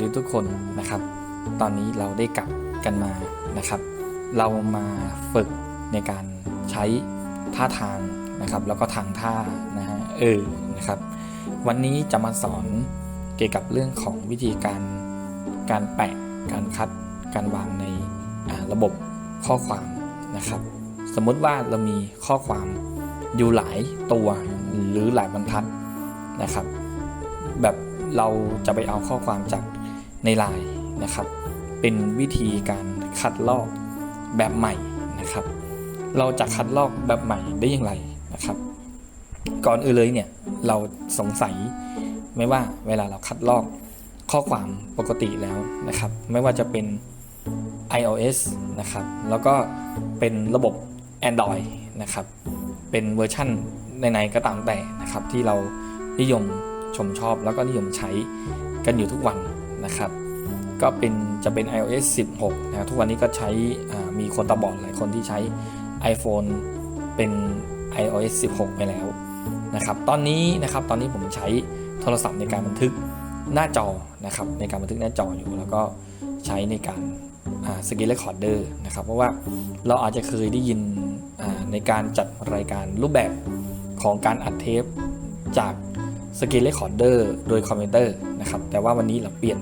ดีทุกคนนะครับ ตอนนี้เราได้กลับกันมานะครับ เรามาฝึกในการใช้ท่าทางนะครับ แล้วก็ทางท่านะฮะเออนะครับ วันนี้จะมาสอนเกี่ยวกับเรื่องของวิธีการการแปะการคัดการวางในระบบข้อความนะครับ สมมติว่าเรามีข้อความอยู่หลายตัวหรือหลายบรรทัดนะครับ แบบเราจะไปเอาข้อความจาก ในไลน์นะครับ เป็นวิธีการคัดลอกแบบใหม่นะครับ เราจะคัดลอกแบบใหม่ได้อย่างไรนะครับ ก่อนอื่นเลยเนี่ยเราสงสัยไม่ว่าเวลาเราคัดลอกข้อความปกติแล้วนะครับ ไม่ว่าจะเป็น iOS นะครับ แล้วก็เป็นระบบ Android นะครับ เป็นเวอร์ชั่นไหนๆก็ตามแต่นะครับที่เรานิยมชมชอบแล้วก็นิยมใช้กันอยู่ทุกวัน นะครับ ก็เป็นจะเป็น iOS 16 นะครับทุกวันนี้ก็ใช้มีคนตาบอดหลายคนที่ใช้ iPhone เป็น iOS 16 ไปแล้วนะครับ ตอนนี้นะครับตอนนี้ผมใช้โทรศัพท์ในการบันทึกหน้าจอนะครับ ในการบันทึกหน้าจออยู่แล้วก็ใช้ในการสกิลเรคคอร์เดอร์นะครับ เพราะว่าเราอาจจะเคยได้ยินในการจัดรายการรูปแบบของการอัดเทปจาก สกิลเรคคอร์เดอร์โดยคอมพิวเตอร์นะครับแต่ว่าวันนี้เราเปลี่ยน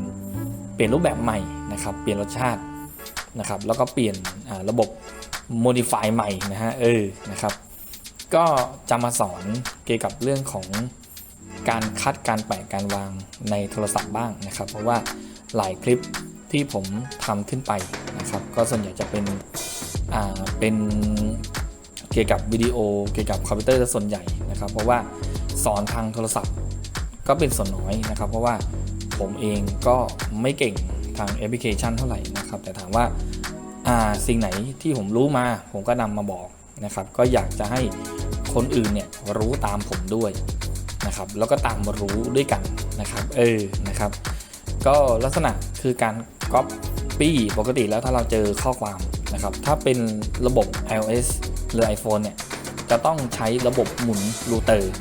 เปลี่ยนรูปแบบใหม่นะครับเปลี่ยนรสชาตินะครับแล้วก็เปลี่ยนระบบ modify ใหม่นะฮะเออนะครับก็จะมาสอนเกี่ยวกับเรื่องของการคัดการแปะการวางในโทรศัพท์บ้างนะครับ เพราะว่าหลายคลิปที่ผมทำขึ้นไปนะครับ ก็ส่วนใหญ่จะเป็นอ่าเป็นเกี่ยวกับวิดีโอเกี่ยวกับคอมพิวเตอร์ส่วนใหญ่นะครับ เพราะว่าสอนทางโทรศัพท์ ก็เป็นส่วนน้อยนะครับ เพราะว่าผมเองก็ไม่เก่งทางแอปพลิเคชันเท่าไหร่นะครับ แต่ถามว่าาสิ่งไหนที่ผมรู้มา ผมก็นำมาบอกนะครับ ก็อยากจะให้คนอื่นเนี่ยรู้ตามผมด้วยนะครับ แล้วก็ตามมารู้ด้วยกันนะครับ เออนะครับ ก็ลักษณะคือการ Copy ปกติแล้วถ้าเราเจอข้อความนะครับ ถ้าเป็นระบบ iOS หรือ iPhone เนี่ยจะต้องใช้ระบบหมุนรูเตอร์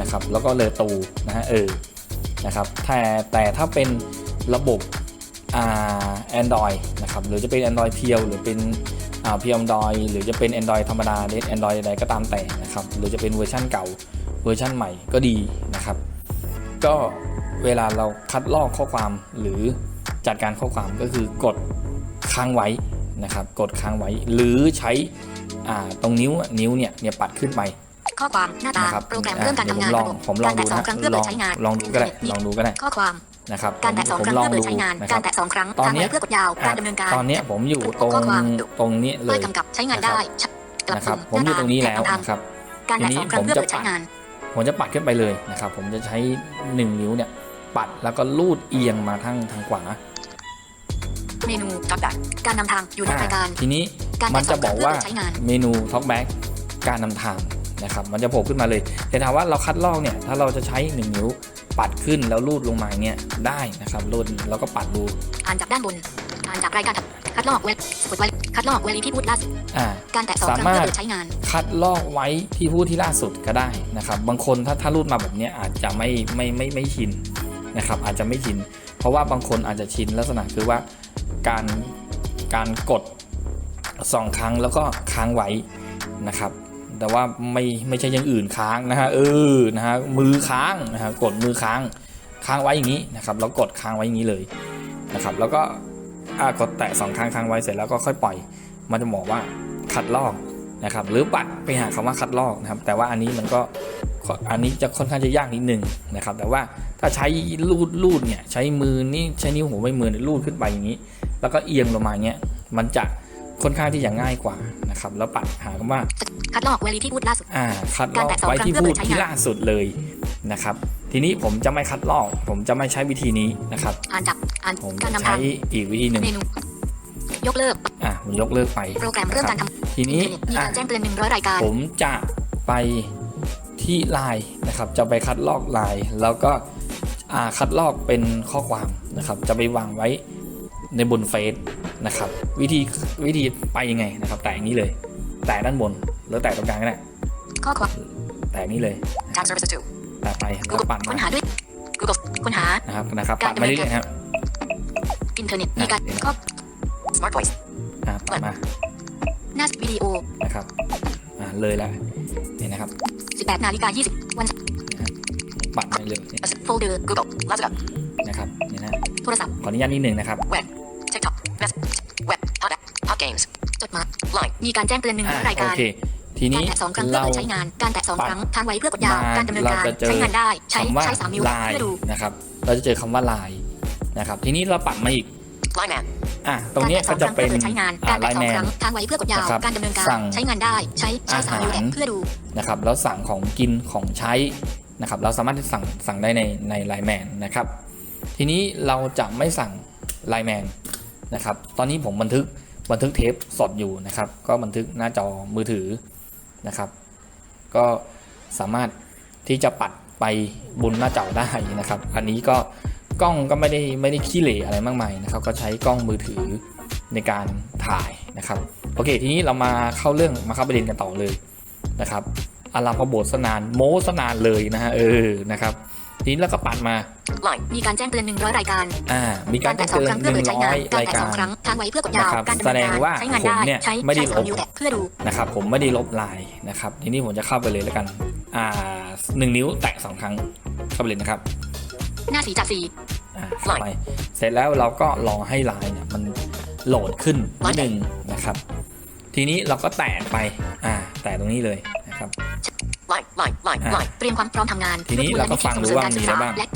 นะครับแล้วก็เลอตูนะฮะเออนะครับแต่แต่ถ้าเป็นระบบอ่า Android นะครับหรือจะเป็น Android เพียวหรือเป็นอ่าเพียว Android หรือจะเป็น Android ธรรมดาเด Android ใดก็ตามแต่นะครับหรือจะเป็นเวอร์ชันเก่าเวอร์ชันใหม่ก็ดีนะครับ ก็เวลาเราคัดลอกข้อความหรือจัดการข้อความก็คือกดค้างไว้นะครับ กดค้างไว้หรือใช้ตรงนิ้วนิ้วเนี่ยเนี่ยปัดขึ้นไป ข้อความหน้าตานะครับโปรแกรมเริ่มการอะทำงานเดี๋ยวระบบผมลองการผมลองแตะสองครั้งเพื่อดูเปิดนะใช้งานลองดูก็ได้ลองดูก็ได้ข้อความนะครับการแตะสองผมครั้งลองเพื่อเปิดูดใช้งานนะคการัรบแตะสองครั้งตอนทำเนี้งายนเพื่อกดยาวการดำเนินการตอนเนี้ยผมอยู่ตรงตรงนี้เลเพื่อยกำกับใช้งานได้กลับนะครับปุ่ผมอยู่ตรงนี้หแล้วตานะครับการแตะสองครั้งเพื่อเปิดใช้งานผมจะปัดขึ้นไปเลยนะครับ ผมจะใช้1นิ้วเนี่ยปัดแล้วก็ลูดเอียงมาทางทางขวาเมนูจับดักการนำทางอยู่ในอ่ารายการทีนี้การมันแตะสจะองบครั้อกงเพื่อว่าเปิดใช้งานเมนู Talkback การนำทาง นะครับมันจะโผล่ขึ้นมาเลย แต่ถามว่าเราคัดลอกเนี่ยถ้าเราจะใช้1นิ้วปัดขึ้นแล้วลูดลงมาเนี่ยได้นะครับลูดแล้วก็ปัดดูอ่านจากด้านบนอ่านจากรายการคัดลอกเวลกดไว้คัดลอกเวลีที่พูดล่าสุดอ่าการแตะสองครั้งสามารถเพื่อเปิดใช้งาน คัดลอกไว้ที่ผู้ที่ล่าสุดก็ได้นะครับ บางคนถ้าถ้ารูดมาแบบเนี้ยอาจจะไม่ไม่ไม่ไม่ชินนะครับ อาจจะไม่ชิน เพราะว่าบางคนอาจจะชินลักษณะคือว่าการการกดสองครั้งแล้วก็ค้างไว้นะครับ แต่ว่าไม่ไม่ใช่อย่างอื่นค้างนะฮะเออนะฮะมือค้างนะฮะกดมือค้างค้างไว้อย่างนี้นะครับแล้วกดค้างไว้อย่างนี้เลยนะครับแล้วก็กดแตะสองครั้งค้างไว้เสร็จแล้วก็ค่อยปล่อย มันจะบอกว่าคัดลอกนะครับหรือปัดไปหาคำว่าคัดลอกนะครับแต่ว่าอันนี้มันก็อันนี้จะค่อนข้างจะยากนิดนึงนะครับแต่ว่าถ้าใช้ลูดลูดเนี่ยใช้มือนี่ใช้นิ้วหัวไม่มือเนี่ยลูดขึ้นไปอย่างนี้ แล้วก็เอียงลงมาเงี้ยมันจะ ค่อนข้างที่จะง่ายกว่านะครับ แล้วปัดหาคำว่า คัดลอกเวลีที่พูดล่าสุด อ่า คัดลอกการแตะสองไว้ครั้งที่เพื่อพูเปิดดใช้ที่งานล่าสุดเลยนะครับ ทีนี้ผมจะไม่คัดลอก ผมจะไม่ใช้วิธีนี้นะครับอ่านจากอ่านผมการจะนำใช้ทางอีกวิธีหนึ่งเมนูยกเลิก อะผมยกเลิกไป โปรแกรมเริ่มการนะคบทำทีนี้มีอะการแจ้งเตือนหนึ่งร้อยรายการ ผมจะไปที่ไลน์นะครับ จะไปคัดลอกไลน์แล้วก็อ่าคัดลอกเป็นข้อความนะครับ จะไปวางไว้ในบนเฟซ นะครับ วิธีวิธีไปยังไงนะครับ แตะอย่างนี้เลย แตะด้านบนแล้วแตะตรงกลางก็ได้ข้อความแตะนี้เลยจาก services to แตะไปแล้ว Google ปั่นค้นมาหาด้วย Google ค้นหานะครับนะครับปัดมาเรื่อยๆนะครับอินเทอร์เน็ตมีการข้อ Smart voice. อ่าปัดมาหน้าวิดีโอนะครับอ่าเลยแล้วนี่นะครับ18นาฬิกา20วันปัดมาเลยนี่โฟลเดอร์ Google. Lazada. นะครับนี่นะโทรศัพท์ขออนุญาตนิดหนึ่งนะครับ Web. TikTok. Mess. Web. Hot. Hot games. จดหมาย Line. มีการแจ้งเตือนหนึ่งอ่ารายโอการเคทีกานี้รแตะสองครั้งเพื่อเราเปิดใช้งาน การแตะสองครั้งทางไว้เพื่อกดยาวมาการดำเนินการเราจะเจอใช้งานได้ ใช้คำว่าใช้สามนิ้วลายเพื่อดูนะครับ เราจะเจอคำว่าลายนะครับ ทีนี้เราปัดมาอีก Line man. อะตรงเนี้ยการก็แตะสจะองครั้งเป็เพื่อนเปิดใช้งานอ่าการไลแตะน์สอแมงครั้นงทางไว้เพื่อกดยาวนะครับการดำเนินการสั่งใช้งานได้ ใช้ใช้สามนิ้วอาหารแตะเพื่อดูนะครับ แล้วสั่งของกินของใช้นะครับ เราสามารถที่สั่งสั่งได้ในในไลน์แมนนะครับ ทีนี้เราจะไม่สั่งไลน์แมนนะครับ ตอนนี้ผมบันทึก บันทึกเทปสดอยู่นะครับ ก็บันทึกหน้าจอมือถือนะครับ ก็สามารถที่จะปัดไปบนหน้าจอได้นะครับ อันนี้ก็กล้องก็ไม่ได้ไม่ได้ขี้เหร่อะไรมากมายนะครับ ก็ใช้กล้องมือถือในการถ่ายนะครับ โอเค ทีนี้เรามาเข้าเรื่องมาเข้าประเด็นกันต่อเลยนะครับอารามพบทสนานโมสนานเลยนะฮะเออนะครับ ทีนี้เราก็ปัดมา Line. มีการแจ้งเตือนหนึ่งร้อยรายการ อ่า มีการแตะแจ้งสองเตือนครั้งหเพื่อนึ่เปิดงใช้ร้งาอนยการรายแตะกาสองรครั้งทางไว้เพื่อกดยาวนะครับการดำแสเนิดนงการว่าใช้งานผมได้เนี่ยใช้ไม่ได้ใช้ลสามบนิ้วแตะเพื่อดูนะครับ ผมไม่ได้ลบลายนะครับ ทีนี้ผมจะเข้าไปเลยแล้วกัน อ่าหนึ่งนิ้วแตะสองครั้งเข้าไปเลยนะครับ หน้าสีจากสีอ่าเข้าไป เสร็จแล้วเราก็รอให้ลายเนี่ยมันโหลดขึ้นนิดนึงนะครับ ทีนี้เราก็แตะไป อ่า แตะตรงนี้เลยนะครับ Line. Line. Line. Ah. Line. เตรียมความพร้อมทำงานทีนี้เราก็ฟังดูว่ามีอะไรบ้างและ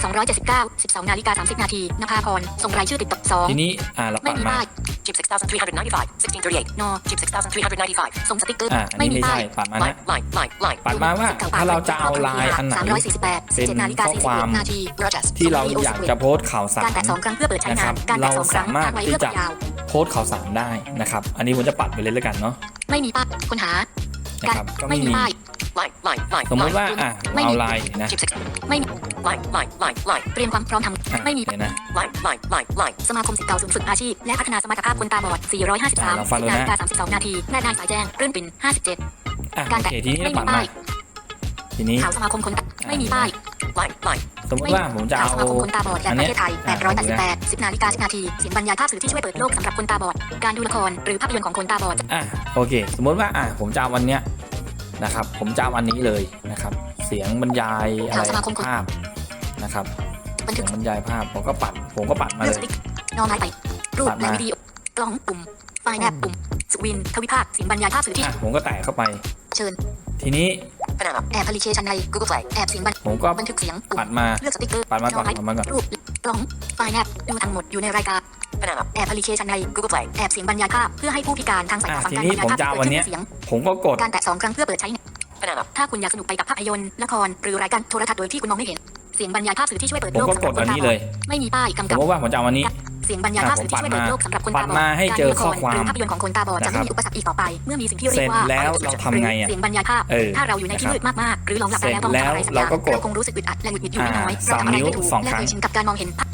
279 12นาฬิกา30นาทีนภาพรส่งรายชื่อติดต่อสองทีนี้อ่าเราไม่ปัดมีมาป้าย Jeep 6395. 1638. นอ Jeep 6395. ส่งสติ๊กเกอร์อ่าอันไม่นี้มีไม่ป้าใช่ยปัดมา Line. นะ Line. Line. Line. ปัดมาว่าถ้าเราจะเอาลายอันไหน348 17นาฬิกาข้อความ41นาที Broadcast. ที่เราอยากจะโพสต์ข่าวสาการรแตะสองครั้งเพื่อเปิดใช้นะคงารันบการแตะเราสองครั้งสามารถทางไว้ที่เพื่อกจะดยาวโพสต์ข่าวสารได้นะครับ อันนี้ผมจะปัดไปเลยแล้วกันเนาะไม่มีป้ายค้นหานะครับก็ไม่ ไม่มีมีป้าย Line. Line. Line. สมมติ Line. ว่าอะไม่มีเอาลายนะ Jeep 6. ไม่มี Line. Line. Line. Line. เตรียมความพร้อมทอะำไม่มีเดี๋ยวนะ Line. Line. Line. Line. สมาคมสิทธิ์เก่าศูนย์ฝึกอาชีพ และพัฒนาสมรรถภาพคนตาบอด 453เราฟังดูนะนาฬิกา32 นาทีแม่นายสายแจ้งเรื่องปิ่น57อะการโอแตะเคทีนี้ไม่เรามีปัดมาป้ายทีนี้ข่าวสมาคมคนตาไม่มีป้าย Line. Line. สมมติว่าผมจะข่าเอาวสมาคมคนตาบอดแห่อังนประเนี้เทยศไทยอะ888 10นาฬิกา10นาทีเสียงบรรยายภาพสื่อที่ช่วยเปิดโลกสำหรับคนตาบอด การดูละครหรือภาพยนตร์ของคนตาบอดอะโอเค สมมติว่าอะผมจะเอาวันเนี้ย นะครับ ผมจะเอาวันนี้เลยนะครับ เสียงบรรยายอะไรข่าวสมาคมคนภาพนะครับบันทึเสียกงบรรยายภาพผมก็ปัด ผมก็ปัดมาเลืเลอกสยติ๊กนอไม้ไปรูปปัดมาและวิดีโอกล้องปุ่มไฟล์แนบปุ่มสวินทวิภาคเสียงบรรยายภาพสื่อที่อะผมก็แตะเข้าไป เชิญ ทีนี้ Banana. แอปพลิเคชันใน Google Play. แอบเสียงบันผมก็บันทึกเสียงปุ่มปัดมาเลือกสติ๊กเกอร์ปัดมาก่อนไม้ปัดมาก่อนรูป กล้องไฟล์แนบดูทั้งหมดอยู่ในรายการ Banana. แอปพลิเคชันใน Google Play. แอบเสียงบรรยายภาพเพื่อให้ผู้พิการทางสายตาอะฟังทีการนี้บรรยายภาพผมจะเอาเปิดวันขึ้เนี้ยเสียง ผมก็กดการแตะสองครั้งเพื่อเปิดใช้ Banana. ถ้าคุณอยากสนุกไปกับภาพยนตร์ละครหรือรายการโทรทัศน์โดยที่คุณมองไม่เห็นเสียงบรรยายภาพสื่อที่ช่วยเปิดผมโลกก็สำหกรับดคอันนตานี้บเลอดยไม่มีป้ายกำสกัมบมติว่าผมจะเอาวันนี้ เสียงบรรยายภาพสื่อที่ช่วยเปิดโลกสำหรับคนปัตาดบอดมาให้เจอข้อความการดูละรหรือภาพยนตร์ของคนตาบอดจะไม่มีอุปสรรคอีกต่อไป เมื่อมีสิ่งที่เรียกว่าเสร็จแล้วเราทำไงอะเสียงบรรยายภาพเออถ้าเราอยู่ในที่นะครับมืดมากๆหรือหลงหลับไปแล้วต้องเสร็จทำอะไรสักอแล้วย่างเราก็กดเราคงรู้สึกอึดอัดและหงุดหงิดอยู่ไม่น้อยอ่าเราทำอะไรไม่ถูกสามนิ้วสองและครั้งเคยชินกับการมองเห็นภาพ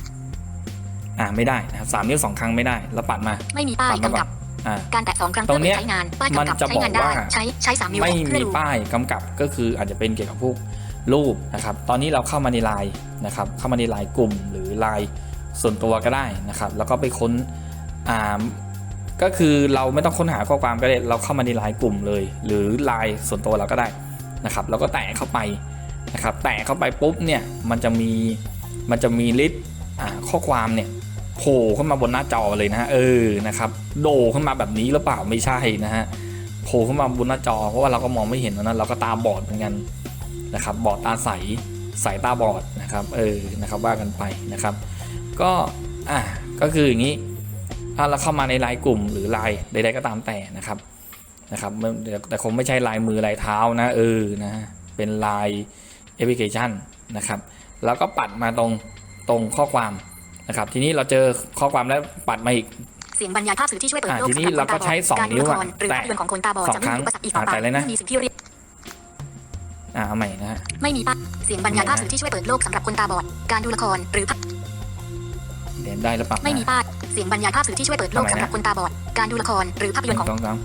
อ่าไม่ได้นะครับสามนิ้วสองครั้งไม่ได้แล้วปัดมาไม่มีป้ายปัดมากำก่กัอบนอ่าการแตะสองครั้งตรงเนี้เพื่อยเปิดใช้งานป้ายมันกำกับจะใช้งานบอกได้ว่าใช้ใช้สามนิ้วไม่เพื่มีอดูป้ายกำกับก็คืออาจจะเป็นเกี่ยวกับพวกรูปนะครับ ตอนนี้เราเข้ามาในไลน์นะครับ เข้ามาในไลน์กลุ่มหรือไลน์ ส่วนตัวก็ได้นะครับ แล้วก็ไปค้นอ่าก็คือเราไม่ต้องค้นหาข้อความก็ได้เราเข้ามาในไลน์กลุ่มเลย หรือไลน์ส่วนตัวเราก็ได้นะครับแล้วก็แตะเข้าไปนะครับแตะเข้าไปปุ๊บเนี่ยมันจะมีมันจะมีลิสต์ข้อความเนี่ยโผล่ขึ้นมาบนหน้าจอเลยนะฮะเออนะครับโดขึ้นมาแบบนี้หรือเปล่าไม่ใช่นะฮะโผล่ขึ้นมาบนหน้าจอเพราะว่าเราก็มองไม่เห็นนะเราก็ตาบอดเหมือนกันนะครับบอดตาใสใสตาบอดนะครับเออนะครับว่ากันไปนะครับ ก็อะก็คืออย่างนี้ถ้าเราเข้ามาในไลน์กลุ่มหรือไลน์ใดๆก็ตามแต่นะครับนะครับไม่แต่คงไม่ใช่ลายมือลายเท้านะเออนะเป็นลายแอปพลิเคชันนะครับแล้วก็ปัดมาตรงตรงข้อความนะครับ ทีนี้เราเจอข้อความแล้วปัดมาอีกเสียงบรรยายภาพสื่อที่ช่วยเปิดอะโลกทีนี้สำหรับคนเราก็ใช้สองการดูนิ้วละคอะรหรือภาพยนตร์ของคนตาบอดสองจะไม่ครั้มีงอุปสรรคอีกต่อไปอะแต่เลยนะเมื่อมีสิ่งที่เรียกอ่าเอาใหม่นะฮะไม่มีป้ายเสียงบรรยายภาพสื่อที่ช่วยเปิดโลกสำหรับคนตาบอดการดูละครหรือภาพเรียน ได้หรือเปล่าไม่มีป้ายเสียงบรรยายภาพสื่อที่ช่วยเปิดโลกทำไมนะสำหรับคนตาบอด การดูละครหรือภาพหยนตนึ่ร์ของงสองสาม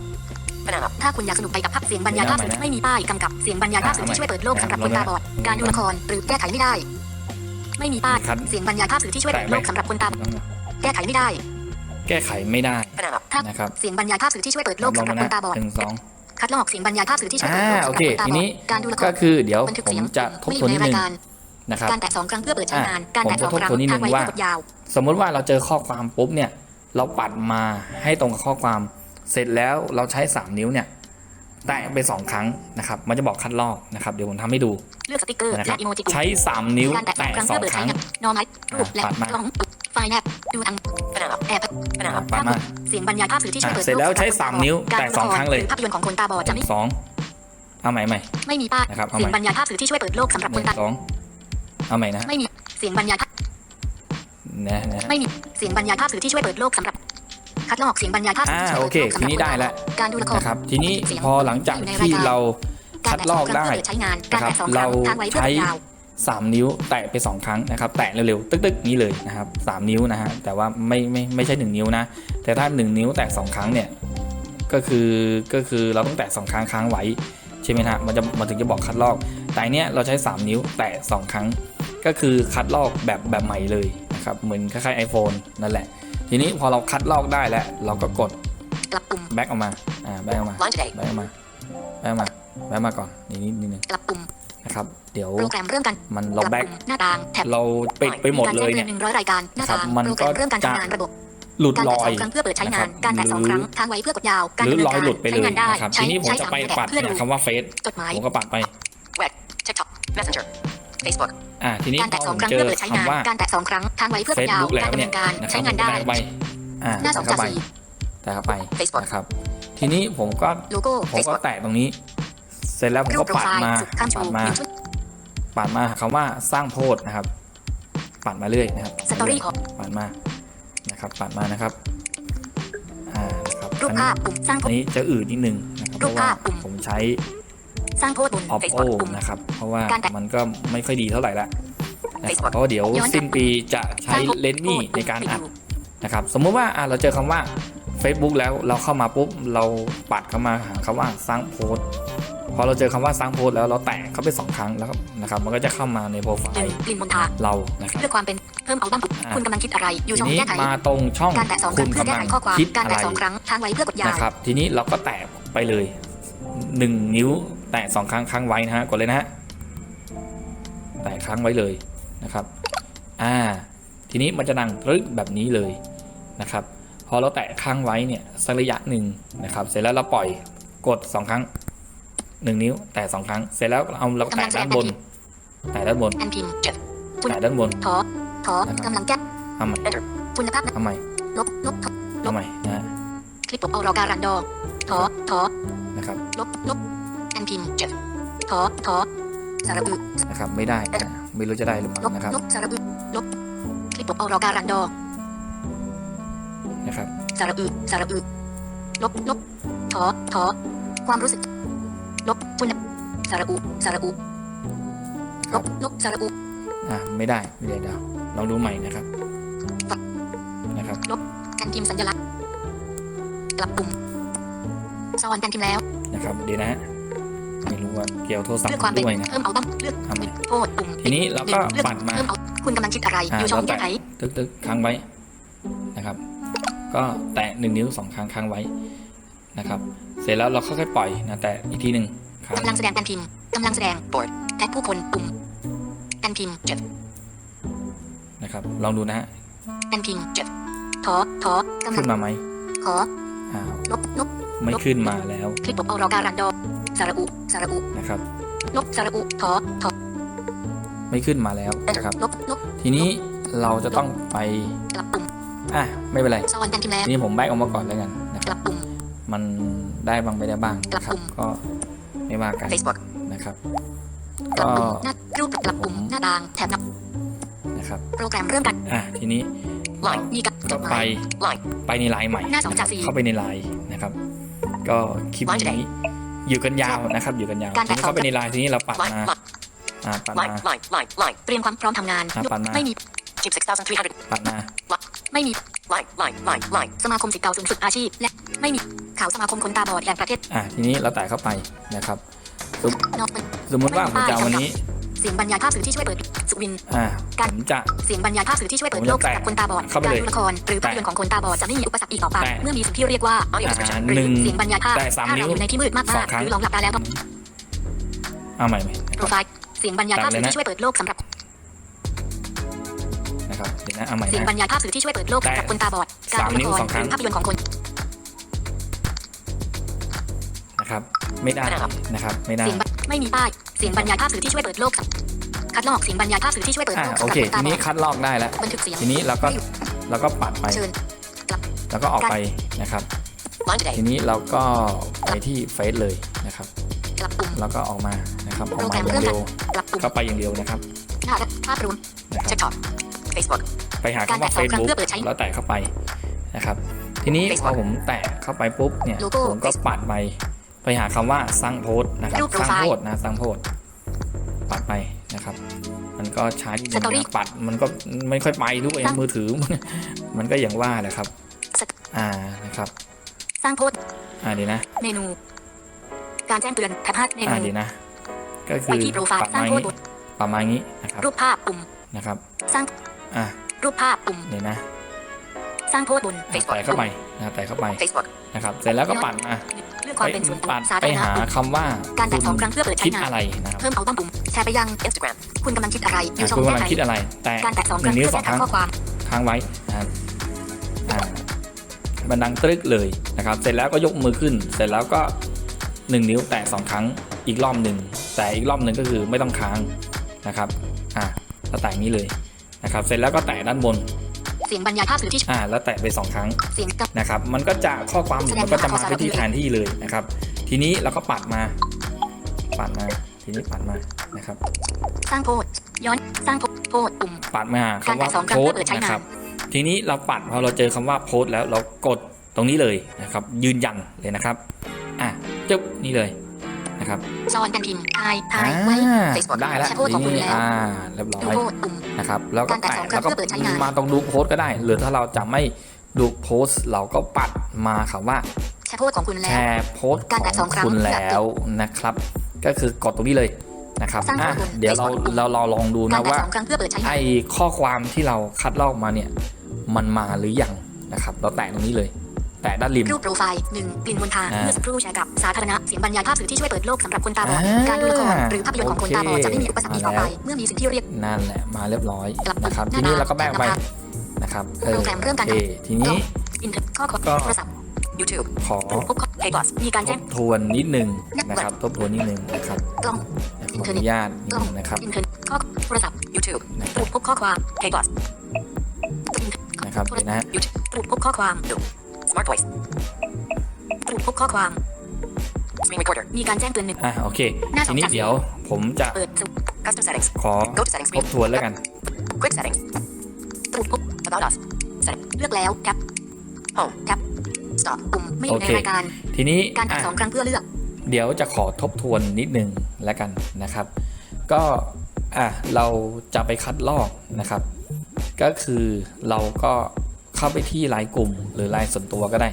Banana. ถ้าคุณอยากสนุกไปกับภาพเสียงบรรยายภาพสื่อเอาใหม่นะไม่มีป้ายกำกับเสียงบรรยายภาพสื่อที่ช่วยเปิดโลกสำหรับคนตาบอด การดูละครหรือแก้ไขไม่ได้ ไม่มีป้ายครับเสียงบรรยายภาพสื่อที่ช่วยเปิดโลกสำหรับคนตาบอดแก้ไขไม่ได้ แก้ไขไม่ได้ Banana. ภาพนะครับเสียงบรรยายภาพสื่อที่ช่วยเปิดโลกลองสำหรับมาคนนะตาบอดหนึ่งสองคัดลอกเสียงบรรยายภาพสื่อที่ช่วยเปิดอ่าโลกโอสำหเครับคนตาทีบอนี้ดการดูละคก็รคือเดี๋ยวบันทึกผเสีมยงจะทบทวนไม่นิอดยู่ในนึรางยการ นะครับการแตะสองครั้งเพื่อเปิดใช้งานการผมแตะสจะองทบครั้งทวนนิดนึทางงไว้ว่าเพื่อกดยาว สมมุติว่าเราเจอข้อความปุ๊บเนี่ยเราปัดมาให้ตรงกับข้อความเสร็จแล้วเราใช้ 3 นิ้วเนี่ยแตะไปสองครั้งนะครับมันจะบอกคัดลอกนะครับเดี๋ยวผมทำให้ดูเลือกสติกเกอร์นะครัและบอีโมจิกลุ่มใช้ 3 นิ้วการแตะสอแตะงครั้งสอเพื่องเปิดคใช้รั้งงานนอไม้รูปและปัดมากล้องไฟล์แนบดูทาง Banana. แอบ Banana. ปัดมาเสียงบรรยายภาพสื่อที่ช่วยอะเปิดเสร็จแล้วโกใช้สำหรับสามนิ้วการแตะดูสองละครั้งเลยหภาพยนตร์ของคนตาบอดหจะนึ่ไม่งสองเอาใหม่ใหม่ไม่มีป้ายนะครับเอาเสียใหงม่บรรยายภาพสื่อที่ช่วยเปิดโลกสำหรับหคนนึ่งตาสอง เอาใหม่นะไม่มีเสียงบรรยายภาพนะนะไม่มีเสียงบรรยายภาพสื่อที่ช่วยเปิดโลกสำหรับคัดลอกเสียงบรรยายภาพสื่อ่าที่ช่วยโอเปิดเคโลกสำหทีรับนี้ได้แล้วการดูละครนะครับ ทีนี้พอหลังจากที่เราคัดลอกได้การแตะสองครั้งเพื่อเปิดใช้งานการแตะสองครั้งเราทางไว้เพื่อใช้กดยาว3นิ้วแตะไป2ครั้งนะครับ แตะเร็วๆตึกๆนี้เลยนะครับ3นิ้วนะฮะแต่ว่าไม่ไม่ไม่ใช่1นิ้วนะ แต่ถ้า1นิ้วแตะ2ครั้งเนี่ยก็คือก็คือเราต้องแตะ2ครั้งค้างไว้ใช่ไหมฮะมันจะมันถึงจะบอกคัดลอก แต่อันเนี้ยเราใช้ 3 นิ้วแตะ2ครั้ง ก็คือคัดลอกแบบแบบใหม่เลยนะครับเหมือนคล้ายๆ iPhone นั่นแหละ ทีนี้พอเราคัดลอกได้แล้ว เราก็กดกลับปุ่มแบ็กออกมาอ่าแบ็กออกมา Line today. แบ็กออกมาแบ็กออกมาแบ็กมาก่อนนิดนิดนิดนึงกลับปุ่มนะครับเดี๋ยวโปรแกรมเริ่มกันมันกเราลับแบ็กปุ่มหน้าต่างแท็บเราปิดไปหมดเลยเนี่ยหนึ่งร้อยรายการหน้าครับต่างมันโปรแกรมเริ่มการก็จะทำงานระบบหลุดการลแตะอสอยงครั้งเพื่อเปิดใช้งานนะครับการแตะสองหรือครั้งทางไว้เพื่อกดยาวการหรือดำเนินลอยการหลุดไปเลใช้ยงานได้นะครับใช้ทีนี้ผมใช้จะไปทางปัดเพื่อเนี่ยดูคำว่าเฟซจดหมายผมก็ปัดไป Web. TikTok. Messenger. Facebook. อ่าทีนี้การพแตะอสผองมครั้งเจเพื่ออเปิดใช้งานคำว่าการแตะสองครั้งทางไว้เพื่อกเฟดซยาวบุ๊กแล้วการดำเนี่เนิยนการนะคใช้รับงานได้แตะไปอ่าหน้าสองเข้าไปจากสี่แตะเข้าไป Facebook นะครับ ทีนี้ผมก็โลโก้ผมก็ Facebook แตะตรงนี้ เสร็จแล้วผมรูก็ปโปรปัดไฟล์มาสุดข้ามชูปัดมาลิงก์ชุดปัดมาคำว่าสร้างโพสต์นะครับ ปัดมาเรื่อยนะครับสตอรี่ของปัดมานะครับปัดมานะครับอ่านะครับรูปอันภานี้พปุ่มสร้างโพอัสนต์นี้จะอืดนิดนึงนะครับเพรูปราะว่าภาพปุ่มผมใช้ สร้างโพสต์บน oppo Facebook นะครับ เพราะว่าการแตะมันก็ไม่ค่อยดีเท่าไหร่ละนะครับ Facebook เพราะว่าเดี๋ยวย้อนกลับสิ้นปีจะใช้สร้างโพสต์เลนส์มี่ในการอัดโพสต์นะครับ สมมุติว่าอะเราเจอคำว่า Facebook แล้วเราเข้ามาปุ๊บเราปัดเข้ามาหาคำว่าสร้างโพสต์พอเราเจอคำว่าสร้างโพสต์แล้วเราแตะเข้าไปสองครั้งแล้วนะครับ มันก็จะเข้ามาในโปรไฟหนึ่งล์กลิ่นมนทาเรานะครับเพื่อความเป็นเพิ่มอัลบั้มอ่าคุณกำลังคิดอะไร อยู่ทีช่องนี้แก้ไขมาตรงช่องการแตะสองคคุรั้ณงเพื่อแก้กำลัไขงข้อความคิดการอะไรแตะสองครั้งทางไว้เพื่อกดยาวนะครับ ทีนี้เราก็แตะไปเลยหนึ่งนิ้ว แตะสองครั้งค้างไว้นะฮะกดเลยนะฮะแตะค้างไว้เลยนะครับ อ่า ทีนี้มันจะดังรึกแบบนี้เลยนะครับ พอเราแตะค้างไว้เนี่ยสักระยะหนึ่งนะครับ เสร็จแล้วเราปล่อยกดสองครั้งหนึ่งนิ้ว แตะสองครั้ง เสร็จแล้วเอาเราแตะด้านบน แตะด้านบนแอนพิมพ์แตะด้านบนถอถอกำลังแก้ทำใหม่คุณภาพทำใหม่ลบลบถอทำใหม่นะฮะคลิปปกเอารอการันดอถอถอนะครับ ลบลบ แอนพิมพ์ถอถอสระอึนะครับไม่ได้นะไม่รู้จะได้หรือเปลล่าบนะครับลบสระอึลบคลิปปกเอารอการันดอนะครับสระอึสระอึลบลบถอถอความรู้สึก ลบคุณสระอุสระอุลบลบสระอุอ่าไม่ได้ไม่ได้เดาวลองดูใหม่นะครับนะครับแอนพิมพ์สัญลักษณ์กลับปุ่มซอนแอนพิมพ์แล้วนะครับเดี๋ยวนะฮะไม่รู้ ว่าเกี่ยวโทรศัพเลือกท์ความเป็นด้วยนะเพิ่มอัลบั้มเลือกทำไมโทษปุ่มทีนี้เราก็เลือกปัดมาเพิ่มเอาคุณกำลังคิดอะไรอ่าอยู่ช่องแล้วแต่แก้ไขตึกตึกค้างไว้นะครับ ก็แตะหนึ่งนิ้วสองครั้งค้างไว้นะครับ เสร็จแล้วเราค่อยๆปล่อยนะแต่อีกทีหนึ่งค้างกำลังแสดงแอนพิมพ์กำลังแสดง Board. แท็กผู้คนปุ่มแอนพิมพ์นะครับลองดูนะฮะแอนพิมพ์ถอถอกำลัขึ้งนมาไหมขออ้าวลบลบไม่ขึ้นมาแล้วคลิปปกเอารอการันดอ สระอุสระอุนะครับลบสระอุถอถอไม่ขึ้นมาแล้วนะครับลบลบทีนี้เราจะต้องไปกลับปุ่มอะไม่เป็นไรซอนแอนพิมพ์แล้วทีนี้ผมแบกออกมาก่อนแล้วกันนะคกรับลับปุ่มมันได้บ้างไม่ได้บ้างกลับนะครับปุ่มก็ไม่ว่ากัน Facebook. นะครับกลับก็ปุ่มหน้ารูปกลับปุ่มหน้าต่างแถบนับนะครับโปรแกรมเริ่มกันอะทีนี้ Line. มีกับจก็ดหไปมาย Line. ไปในไลน์ใหม่หน้าสองะคจารักบสี่เข้าไปในไลน์นะครับ ก็คลิป Line นี้ อยู่กันยาวนะครับ อยู่กันยาวการทีนี้เข้าไปในไลน์ทีนี้เราปัด Line. มา Line. อ่าปัดมา Line. Line. Line. Line. เตรียมความพร้อมทำงานอะยกปัดมาไม่มี Team 6300. ปัดมาไม่มี Line. Line. Line. Line. สมาคมสิทธิ์เก่าศูนย์ฝึกอาชีพ และไม่มีข่าวสมาคมคนตาบอดแห่งประเทศอะทีนี้เราแตะเข้าไปนะครับนอกสมมติว่าผมจะเอาวันนี้ เสียงบรรยายภาพสื่อที่ช่วยเปิดสุวิน อ่าการผมจะเสียงบรรยายภาพสื่อที่ช่วยเปิดผมจะโลกสำหรับคนตาบอดเข้าไปการเลยดูละครหรือภาพยนตร์ของคนตาบอดจะไม่มีอุปสรรคอีกต่อไปแต่เมื่อมีสิ่งที่เรียกว่า Audio อ่า description หรือหนึ่งเสียงบรรยายภาพแต่สามถ้านิ้เราวอยู่ในที่มืดมาสอกงครั้งๆหรือลองหลับตาแล้วก็เอาใหม่ไหมนะโปครรับไฟล์เสียงบรรยายภาพสื่อที่ช่วยเปิดโลกสำหรับนะครับเดี๋ยวนะเอาใหม่เสียงบรนะรยายภาพสื่อที่ช่วยเปิดโลกสำหรับคนตาบอดการสามดูนิ้วละคสรองคหรั้งรือภาพยนตร์ของคนนะครับไม่ได้นะครับไม่ได้เสียงบรไม่มีป้ายเสียงบรรยายภาพสื่อที่ช่วยเปิดโลกสำ คัดลอกเสียงบรรยายภาพสื่อที่ช่วยเปิดอ่าโลกโอสำหรับเคคนตาทีบอนี้ดคัดลอกได้แล้วบันทึกเสียงทีนี้เราก็ไม่อยู่เราก็ปัดไป เชิญแล้วก็ออกไปนะครับ Line ที today. นี้เราก็ไปที่เฟซเลยนะครับ กลับปุ่มแล้วก็ออกมานะครับออกโปรมาแกรมอย่างเริ่มเร็วกลับปุ่มก็ไปอย่างเดียวนะครับหน้าและภาพรวมนะครับ TikTok. Facebook. ไปหาการคำว่าแตะสองครั้ง Facebook เพื่อเปิดใช้แล้วแตะเข้าไปนะครับ ทีนี้ Facebook พอผมแตะเข้าไปปุ๊บเนี่ยโลโก้ผมก็ปัดไปไปหาคำว่าสร้างโพสต์นะครับรูปโปรสร้างไฟล์ โพสต์นะสร้างโพสต์ มันก็ช้านิดนึงสตอรี่นะปัดมันก็ไม่ค่อยไปด้วยสร้างมือถือ มันก็อย่างว่าแหละครับสตอ่านะครับ สร้างโพสต์อ่าเดียวนะ เมนู การแจ้งเตือนแท็บห้าเมอ่านูเดียวนะ ก็คืไปอที่โปรไฟล์ปัดสร้างมาอโพย่างสนี้ต์ประมาณนี้นะครับ รูปภาพปุ่มนะครับ สร้างอ่ารูปภาพปุ่มเดี๋ยวนะ สร้างโพสต์บน Facebook แตะเข้าไปนะครับแตะเข้าไป Facebook. นะครับ เสร็จแล้วก็ปัดมา เรื่องความเป็นส่วนตัวปัดสาไปธารณะหาคำว่าการแตะสองครั้งเพื่อเปิดใช้คิดงานอะไรนะครับเพิ่มเอาบ้างปุ่มแชร์ไปยัง Instagram. คุณกำลังคิดอะไรออะยู่ช่อคุณงแก้กำลังไขคิดอะไร แต่การแตะสองหครั้นึ่งงนิ้เพื่วอสองแก้คไขรั้งข้อความค้างไว้นะครับอ่ามันดังตรึกเลยนะครับ เสร็จแล้วก็ยกมือขึ้น เสร็จแล้วก็หนึ่งนิ้วแตะสองครั้งอีกรอบหนึ่งแต่อีกรอบหนึ่งก็คือไม่ต้องค้างนะครับอ่าแล้วแตะอย่างนี้เลยนะครับ เสร็จแล้วก็แตะด้านบน เสียงบรรยายภาพสื่อที่อ่าแล้วแตะไปสองครั้งเสียงกับนะครับมันก็จะข้อความมันก็จะมาไปที่แทนที่เลยนะครับ ทีนี้เราก็ปัดมาปัดมาทีนี้ปัดมานะครับ สร้างโพสต์ย้อนสร้างโพสต์โพสต์ปุ่มปัดมาหาการคำว่าแตะสองครั้โพงสเพื่อเปิดใช้นะงานครับทีนี้เราปัดพอเราเจอคำว่าโพสแล้วเรากดตรงนี้เลยนะครับ ยืนยันเลยนะครับอะจึ๊บนี่เลย นะครับจอนกันพิมพ์ทายทาอ่ายไว้ Facebook ได้แล้วแชร์โพสต์ของคุณนี่แล้วอ่าเรียบร้อดูยโพสต์ปุ่มนะครับแล้วก็การแตะแตะสองครั้แล้วงก็เพื่อเปิดใช้งานมาตรงดูโพสก็ได้ หรือถ้าเราจะไม่ดูโพสต์เราก็ปัดมาคำว่าแชร์โพสต์ของคุณแชแล้วร์โพสต์การแตะขสอองงครั้งคุณแล้วนะครับ ก็คือกดตรงนี้เลยนะครับสร้างอะข้อมูลเดี๋ยวเรา Facebook เราเราลองดูกานะรแตะว่าสองครั้งเพื่อเปิดใช้งาไอนข้อความที่เราคัดลอกมาเนี่ย มันมาหรือยังนะครับ เราแตะตรงนี้เลย แตะด้านริมรูปโปรไฟล์หนึ่งกลิ่นบนทางอ่าเมื่อสักครู่แชร์กับสาธารณะเสียงบรรยายภาพสื่อที่ช่วยเปิดโลกสำหรับคนตาบอดอ่าการดูละครหรือภาพยนตร์ของคนตาบอดโอเคจะไม่มีอุปสรรคอีกต่อไปมาแล้วเมื่อมีสิ่งที่เรียกนั่นแหละมาเรียบร้อยกลับนะครับหน้าทีนี้หน้าเราก็แบกไปนะครับนะครับเอโปอรแกรมเริ่มโอการเคทำทีนี้อินเทอร์ข้อความก็โทรศัพท์ YouTube. ขอพบข้อ K plus. มีการทแจ้งบทวนนิดนึงนะครับทบทวนนิดนึงนะครับกล้องขออนุญาตนิดกล้องนึงนะครับอินเทอร์ข้อโทรศัพท์ YouTube. ตรวจพบข้อความ K plus. นะครับเดี๋ยวนะฮะ YouTube. ตรวจพบข้อความ Smart voice. ตรวจพบข้อความ Screen recorder. มีการแจ้งเตือนหนึ่งอะโอเคหน้าสอทีงนี้จากเดี๋ยวผมจะเปิดสุด Custom settings. ขอ Go to settings ทบ screen. ทวนแล้วกัน Quick settings. ตรวจพบ About us. Setting. เลือกแล้วแท็บ Home. แท็บ Stop. ปุ่มไม่อยู่ในโอเครายการ ทีนี้การแตะอะสองครั้งเพื่อเลือก เดี๋ยวจะขอทบทวนนิดนึงแล้วกันนะครับ ก็อะเราจะไปคัดลอกนะครับ ก็คือเราก็ เข้าไปที่ไลน์กลุ่ม หรือไลน์ส่วนตัวก็ได้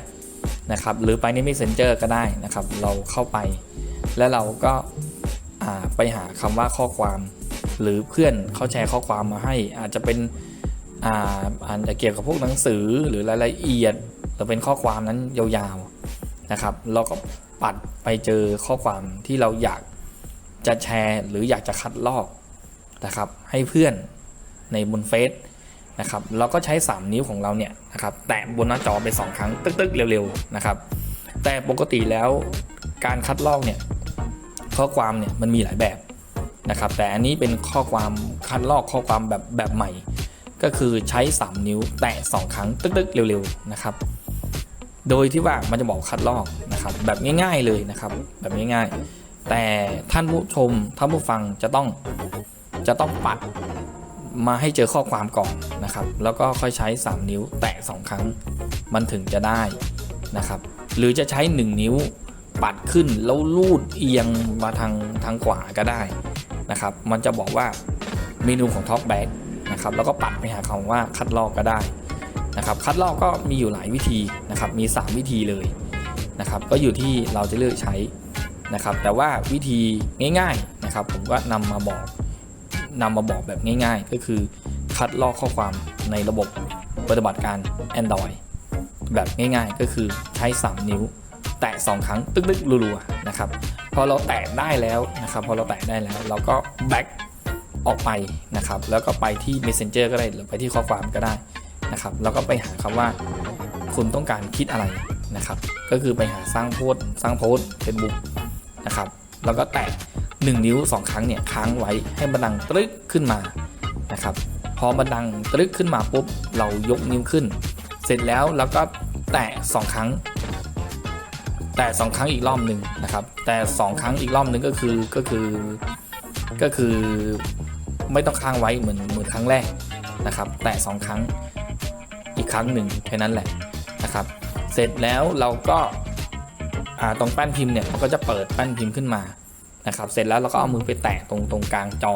นะครับ หรือไปใน Messenger ก็ได้นะครับ เราเข้าไป แล้วเราก็าไปหาคำว่าข้อความ หรือเพื่อนเขาแชร์ข้อความมาให้ อาจจะเป็นอ่าอาจจะเกี่ยวกับพวกหนังสือหรือรายละเอียดหรือเป็นข้อความนั้นยาวๆนะครับ เราก็ปัดไปเจอข้อความที่เราอยากจะแชร์ หรืออยากจะคัดลอกนะครับ ให้เพื่อนในบนเฟซ นะครับเราก็ใช้ 3 นิ้วของเราเนี่ยนะครับแตะบนหน้าจอไป 2 ครั้งตึกๆเร็วๆนะครับแต่ปกติแล้วการคัดลอกเนี่ยข้อความเนี่ยมันมีหลายแบบนะครับแต่อันนี้เป็นข้อความคัดลอกข้อความแบบแบบใหม่ ก็คือใช้ 3 นิ้วแตะ 2 ครั้งตึกๆเร็วๆนะครับโดยที่ว่ามันจะบอกคัดลอกนะครับแบบง่ายๆเลยนะครับแบบง่ายๆ แต่ท่านผู้ชมท่านผู้ฟังจะต้องจะต้องปัด มาให้เจอข้อความก่อนนะครับ แล้วก็ค่อยใช้ 3 นิ้วแตะ2ครั้ง มันถึงจะได้นะครับ หรือจะใช้ 1 นิ้วปัดขึ้นแล้วลูดเอียงมาทางทางขวาก็ได้นะครับ มันจะบอกว่าเมนูของ Talkback นะครับ แล้วก็ปัดไปหาคำว่าคัดลอกก็ได้นะครับ คัดลอกก็มีอยู่หลายวิธีนะครับ มี 3 วิธีเลยนะครับ ก็อยู่ที่เราจะเลือกใช้นะครับ แต่ว่าวิธีง่าย ๆนะครับ ผมก็นำมาบอก นำมาบอกแบบง่ายๆ ก็คือคัดลอกข้อความในระบบปฏิบัติการ Android แบบง่ายๆ ก็คือใช้ 3 นิ้ว แตะ 2 ครั้งตึ๊กๆรัวๆนะครับพอเราแตะได้แล้วนะครับพอเราแตะได้แล้ว เราก็ back ออกไปนะครับ แล้วก็ไปที่ Messenger ก็ได้หรือไปที่ข้อความก็ได้นะครับ แล้วก็ไปหาคำว่าคุณต้องการคิดอะไรนะครับ ก็คือไปหาสร้างโพสต์สร้างโพสเฟซบุ๊กนะครับ แล้วก็แตะ 1 นิ้ว 2 ครั้งเนี่ยค้างไว้ให้มันดังตรึกขึ้นมานะครับพอมันดังตรึกขึ้นมาปุ๊บเรายกนิ้วขึ้น เสร็จแล้วเราก็แตะ2ครั้ง แตะ2ครั้งอีกรอบหนึ่งนะครับ แต่2ครั้งอีกรอบหนึ่งก็คือก็คือก็คือไม่ต้องค้างไว้เหมือนเหมือนครั้งแรกนะครับ แตะ2ครั้งอีกครั้งหนึ่งแค่นั้นแหละนะครับ เสร็จแล้วเราก็อ่าตรงแป้นพิมพ์เนี่ยมันก็จะเปิดแป้นพิมพ์ขึ้นมา นะครับเสร็จแล้วเราก็เอามือไปแตะตรงตรงกลางจอ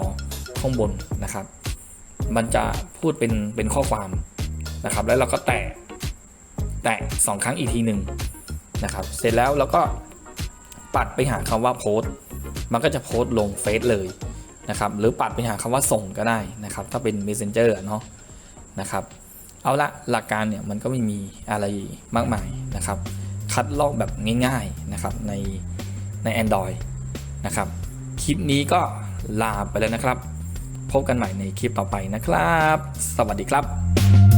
ข้างบนนะครับ มันจะพูดเป็นเป็นข้อความนะครับ แล้วเราก็แตะแตะสองครั้งอีกทีหนึ่งนะครับ เสร็จแล้วเราก็ปัดไปหาคำว่าโพสต์มันก็จะโพสต์ลงเฟซเลยนะครับหรือปัดไปหาคำว่าส่งก็ได้นะครับ ถ้าเป็น messenger เนาะนะครับ เอาละหลักการเนี่ยมันก็ไม่มีอะไรมากมายนะครับ คัดลอกแบบง่ายๆนะครับในใน Android นะครับ คลิปนี้ก็ลาไปแล้วนะครับ พบกันใหม่ในคลิปต่อไปนะครับ สวัสดีครับ